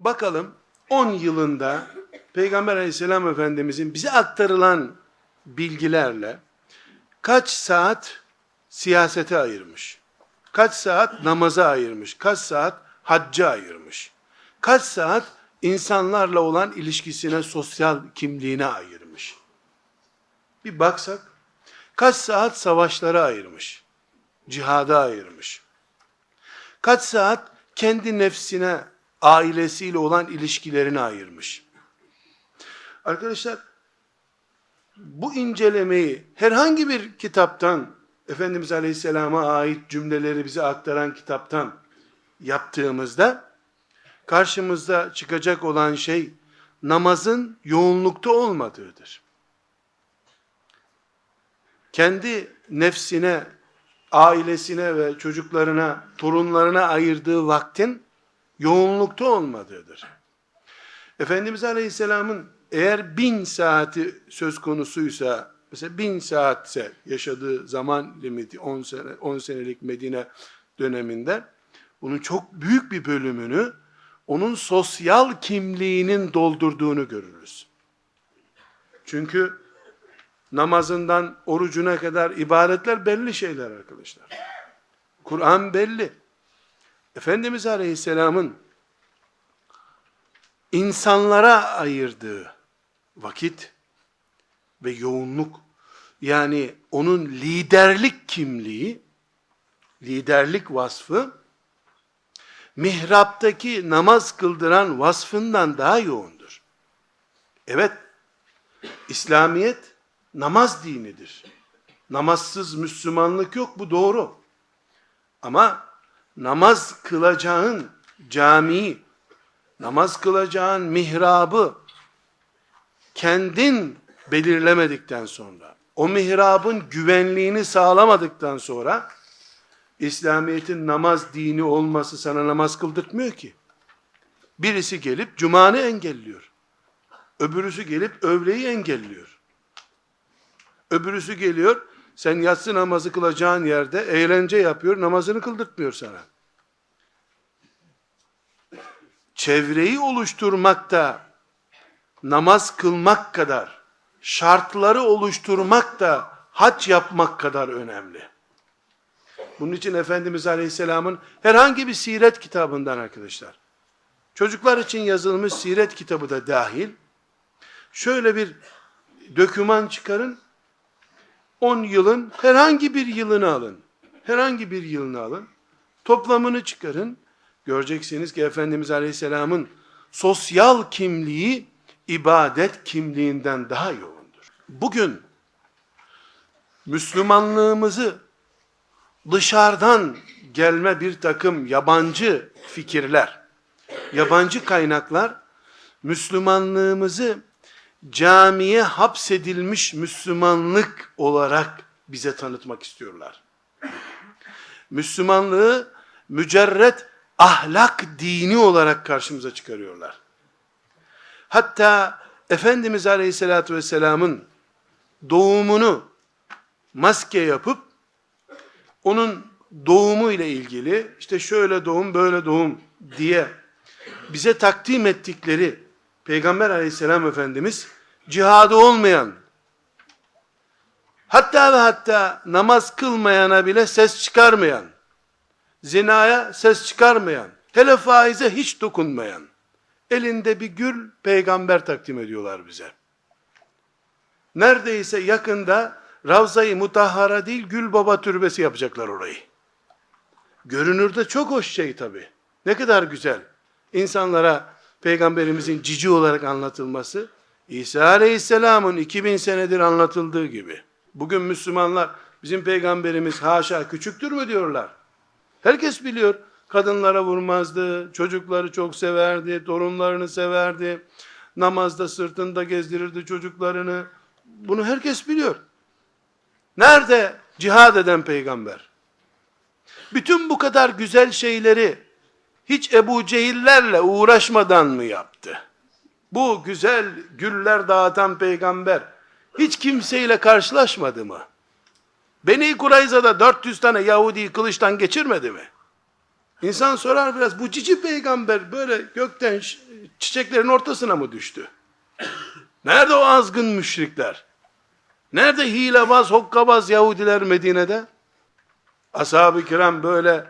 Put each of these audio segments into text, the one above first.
Bakalım 10 yılında Peygamber aleyhisselam efendimizin bize aktarılan bilgilerle kaç saat siyasete ayırmış? Kaç saat namaza ayırmış? Kaç saat hacca ayırmış? Kaç saat insanlarla olan ilişkisine, sosyal kimliğine ayırmış? Bir baksak, kaç saat savaşlara ayırmış? Cihada ayırmış. Kaç saat kendi nefsine, ailesiyle olan ilişkilerine ayırmış. Arkadaşlar, bu incelemeyi herhangi bir kitaptan, Efendimiz Aleyhisselam'a ait cümleleri bize aktaran kitaptan yaptığımızda, karşımızda çıkacak olan şey, namazın yoğunlukta olmadığıdır. Kendi nefsine, ailesine ve çocuklarına, torunlarına ayırdığı vaktin yoğunlukta olmadığıdır. Efendimiz Aleyhisselam'ın eğer bin saati söz konusuysa, mesela bin saatse yaşadığı zaman limiti 10 sene 10 senelik Medine döneminde bunun çok büyük bir bölümünü onun sosyal kimliğinin doldurduğunu görürüz. Çünkü namazından orucuna kadar ibadetler belli şeyler arkadaşlar. Kur'an belli. Efendimiz Aleyhisselam'ın insanlara ayırdığı vakit ve yoğunluk yani onun liderlik kimliği, liderlik vasfı mihraptaki namaz kıldıran vasfından daha yoğundur. Evet, İslamiyet namaz dinidir. Namazsız Müslümanlık yok bu doğru. Ama namaz kılacağın camiyi, namaz kılacağın mihrabı kendin belirlemedikten sonra, o mihrabın güvenliğini sağlamadıktan sonra, İslamiyet'in namaz dini olması sana namaz kıldırtmıyor ki. Birisi gelip cumanı engelliyor. Öbürüsü gelip övleyi engelliyor. Öbürüsü geliyor, sen yatsı namazı kılacağın yerde eğlence yapıyor, namazını kıldırtmıyor sana. Çevreyi oluşturmak da namaz kılmak kadar, şartları oluşturmak da hac yapmak kadar önemli. Bunun için Efendimiz Aleyhisselam'ın herhangi bir siret kitabından arkadaşlar, çocuklar için yazılmış siret kitabı da dahil, şöyle bir döküman çıkarın, 10 yılın herhangi bir yılını alın. Herhangi bir yılını alın. Toplamını çıkarın. Göreceksiniz ki Efendimiz Aleyhisselam'ın sosyal kimliği ibadet kimliğinden daha yoğundur. Bugün Müslümanlığımızı dışarıdan gelme bir takım yabancı fikirler, yabancı kaynaklar Müslümanlığımızı camiye hapsedilmiş Müslümanlık olarak bize tanıtmak istiyorlar. Müslümanlığı mücerret ahlak dini olarak karşımıza çıkarıyorlar. Hatta Efendimiz Aleyhisselatü Vesselam'ın doğumunu maske yapıp onun doğumu ile ilgili işte şöyle doğum böyle doğum diye bize takdim ettikleri Peygamber aleyhisselam efendimiz cihadı olmayan hatta ve hatta namaz kılmayana bile ses çıkarmayan zinaya ses çıkarmayan hele faize hiç dokunmayan elinde bir gül peygamber takdim ediyorlar bize. Neredeyse yakında Ravza-i Mutahhara değil Gül Baba türbesi yapacaklar orayı. Görünürde çok hoş şey tabi. Ne kadar güzel. İnsanlara Peygamberimizin cici olarak anlatılması, İsa Aleyhisselam'ın 2000 senedir anlatıldığı gibi. Bugün Müslümanlar bizim peygamberimiz haşa küçüktür mü diyorlar. Herkes biliyor. Kadınlara vurmazdı, çocukları çok severdi, torunlarını severdi. Namazda sırtında gezdirirdi çocuklarını. Bunu herkes biliyor. Nerede cihad eden peygamber? Bütün bu kadar güzel şeyleri hiç Ebu Cehillerle uğraşmadan mı yaptı? Bu güzel güller dağıtan peygamber hiç kimseyle karşılaşmadı mı? Beni Kurayza'da 400 tane Yahudi kılıçtan geçirmedi mi? İnsan sorar biraz bu cici peygamber böyle gökten çiçeklerin ortasına mı düştü? Nerede o azgın müşrikler? Nerede hilebaz, hokkabaz Yahudiler Medine'de? Ashab-ı kiram böyle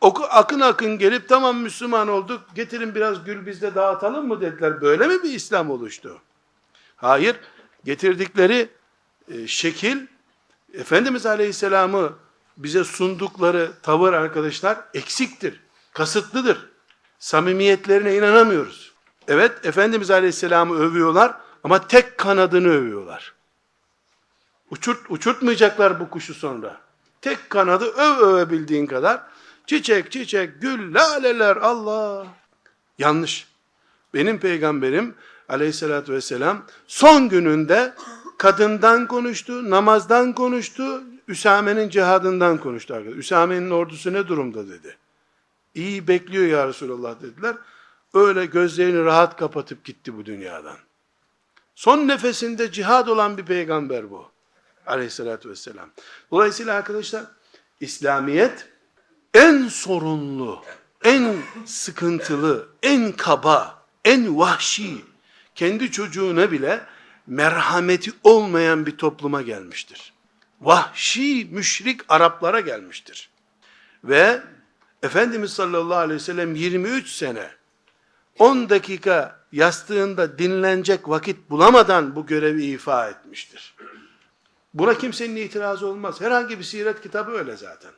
oku, akın akın gelip tamam Müslüman olduk, getirin biraz gül biz de dağıtalım mı dediler. Böyle mi bir İslam oluştu? Hayır, getirdikleri e, şekil, Efendimiz Aleyhisselam'ı bize sundukları tavır arkadaşlar eksiktir, kasıtlıdır. Samimiyetlerine inanamıyoruz. Evet, Efendimiz Aleyhisselam'ı övüyorlar ama tek kanadını övüyorlar. Uçurt, uçurtmayacaklar bu kuşu sonra. Tek kanadı öv övebildiğin kadar. Çiçek, çiçek, gül, laleler, Allah. Yanlış. Benim peygamberim aleyhissalatü vesselam son gününde kadından konuştu, namazdan konuştu, Üsame'nin cihadından konuştu arkadaşlar. Üsame'nin ordusu ne durumda dedi. İyi bekliyor ya Resulallah dediler. Öyle gözlerini rahat kapatıp gitti bu dünyadan. Son nefesinde cihad olan bir peygamber bu. Aleyhissalatü vesselam. Dolayısıyla arkadaşlar İslamiyet en sorunlu, en sıkıntılı, en kaba, en vahşi, kendi çocuğuna bile merhameti olmayan bir topluma gelmiştir. Vahşi, müşrik Araplara gelmiştir. Ve Efendimiz sallallahu aleyhi ve sellem 23 sene 10 dakika yastığında dinlenecek vakit bulamadan bu görevi ifa etmiştir. Buna kimsenin itirazı olmaz. Herhangi bir siret kitabı öyle zaten.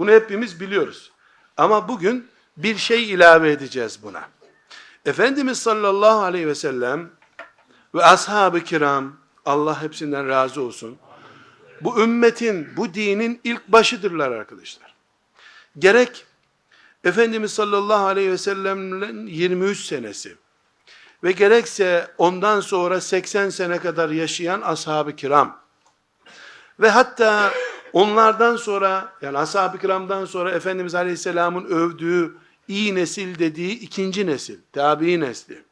Bunu hepimiz biliyoruz. Ama bugün bir şey ilave edeceğiz buna. Efendimiz sallallahu aleyhi ve sellem ve ashab-ı kiram, Allah hepsinden razı olsun, bu ümmetin, bu dinin ilk başıdırlar arkadaşlar. Gerek Efendimiz sallallahu aleyhi ve sellem'in 23 senesi ve gerekse ondan sonra 80 sene kadar yaşayan ashab-ı kiram ve hatta onlardan sonra yani ashab-ı kiramdan sonra Efendimiz aleyhisselamın övdüğü iyi nesil dediği ikinci nesil, tabi nesli.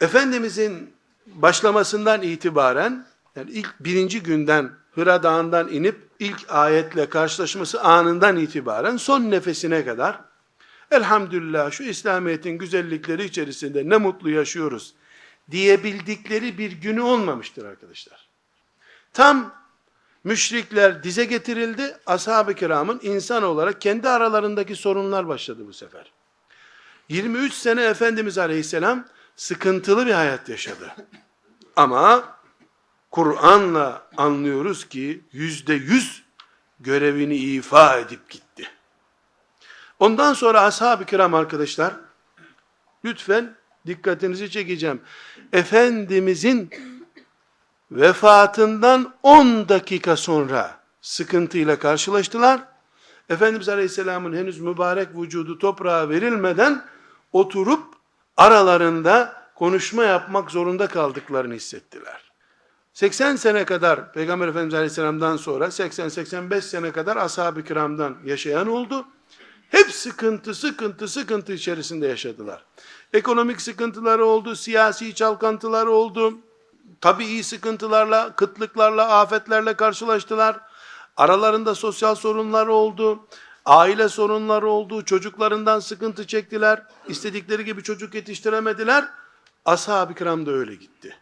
Efendimizin başlamasından itibaren yani ilk birinci günden Hıra Dağı'ndan inip ilk ayetle karşılaşması anından itibaren son nefesine kadar elhamdülillah şu İslamiyet'in güzellikleri içerisinde ne mutlu yaşıyoruz diyebildikleri bir günü olmamıştır arkadaşlar. Tam müşrikler dize getirildi, ashab-ı kiramın insan olarak kendi aralarındaki sorunlar başladı bu sefer. 23 sene Efendimiz Aleyhisselam sıkıntılı bir hayat yaşadı. Ama Kur'an'la anlıyoruz ki yüzde yüz görevini ifa edip gitti. Ondan sonra ashab-ı kiram arkadaşlar, lütfen dikkatinizi çekeceğim. Efendimizin vefatından 10 dakika sonra sıkıntıyla karşılaştılar. Efendimiz Aleyhisselam'ın henüz mübarek vücudu toprağa verilmeden oturup aralarında konuşma yapmak zorunda kaldıklarını hissettiler. 80 sene kadar Peygamber Efendimiz Aleyhisselam'dan sonra 80-85 sene kadar ashab-ı kiramdan yaşayan oldu. Hep sıkıntı, sıkıntı, sıkıntı içerisinde yaşadılar. Ekonomik sıkıntıları oldu, siyasi çalkantıları oldu, tabii sıkıntılarla, kıtlıklarla, afetlerle karşılaştılar. Aralarında sosyal sorunlar oldu, aile sorunları oldu, çocuklarından sıkıntı çektiler, istedikleri gibi çocuk yetiştiremediler. Ashab-ı kiram da öyle gitti.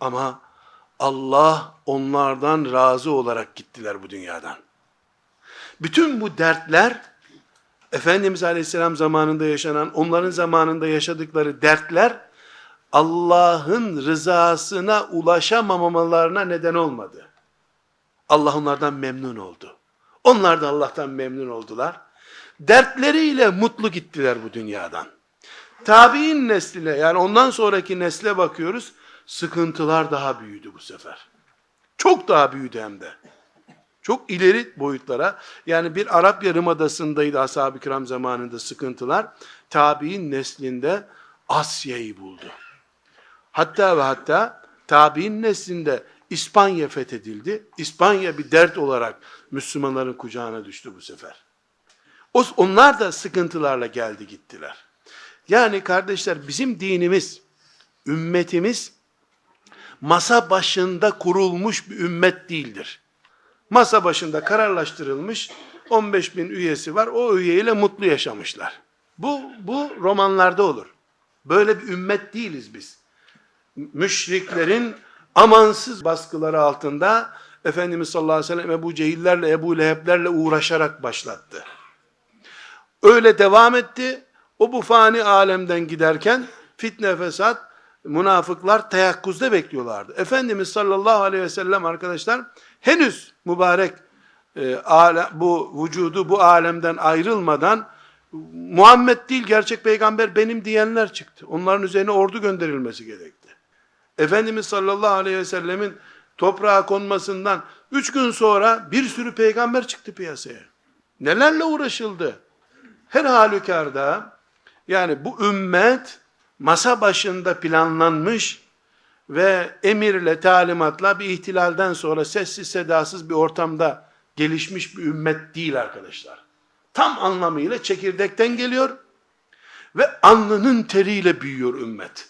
Ama Allah onlardan razı olarak gittiler bu dünyadan. Bütün bu dertler, Efendimiz Aleyhisselam zamanında yaşanan, onların zamanında yaşadıkları dertler, Allah'ın rızasına ulaşamamalarına neden olmadı. Allah onlardan memnun oldu. Onlar da Allah'tan memnun oldular. Dertleriyle mutlu gittiler bu dünyadan. Tabi'in nesline yani ondan sonraki nesle bakıyoruz. Sıkıntılar daha büyüdü bu sefer. Çok daha büyüdü hem de. Çok ileri boyutlara. Yani bir Arap Yarımadası'ndaydı ashab-ı kiram zamanında sıkıntılar. Tabi'in neslinde Asya'yı buldu. Hatta ve hatta tabi'in neslinde İspanya fethedildi. İspanya bir dert olarak Müslümanların kucağına düştü bu sefer. Onlar da sıkıntılarla geldi gittiler. Yani kardeşler bizim dinimiz, ümmetimiz masa başında kurulmuş bir ümmet değildir. Masa başında kararlaştırılmış 15 bin üyesi var. O üyeyle mutlu yaşamışlar. Bu, bu romanlarda olur. Böyle bir ümmet değiliz biz. Müşriklerin amansız baskıları altında Efendimiz sallallahu aleyhi ve sellem Ebu Cehillerle, Ebu Leheblerle uğraşarak başlattı. Öyle devam etti. O bu fani alemden giderken fitne fesat, münafıklar teyakkuzda bekliyorlardı. Efendimiz sallallahu aleyhi ve sellem arkadaşlar henüz mübarek e, ale, bu vücudu bu alemden ayrılmadan Muhammed değil gerçek peygamber benim diyenler çıktı. Onların üzerine ordu gönderilmesi gerekti. Efendimiz sallallahu aleyhi ve sellemin toprağa konmasından üç gün sonra bir sürü peygamber çıktı piyasaya. Nelerle uğraşıldı? Her halükarda yani bu ümmet masa başında planlanmış ve emirle, talimatla bir ihtilalden sonra sessiz sedasız bir ortamda gelişmiş bir ümmet değil arkadaşlar. Tam anlamıyla çekirdekten geliyor ve alnının teriyle büyüyor ümmet.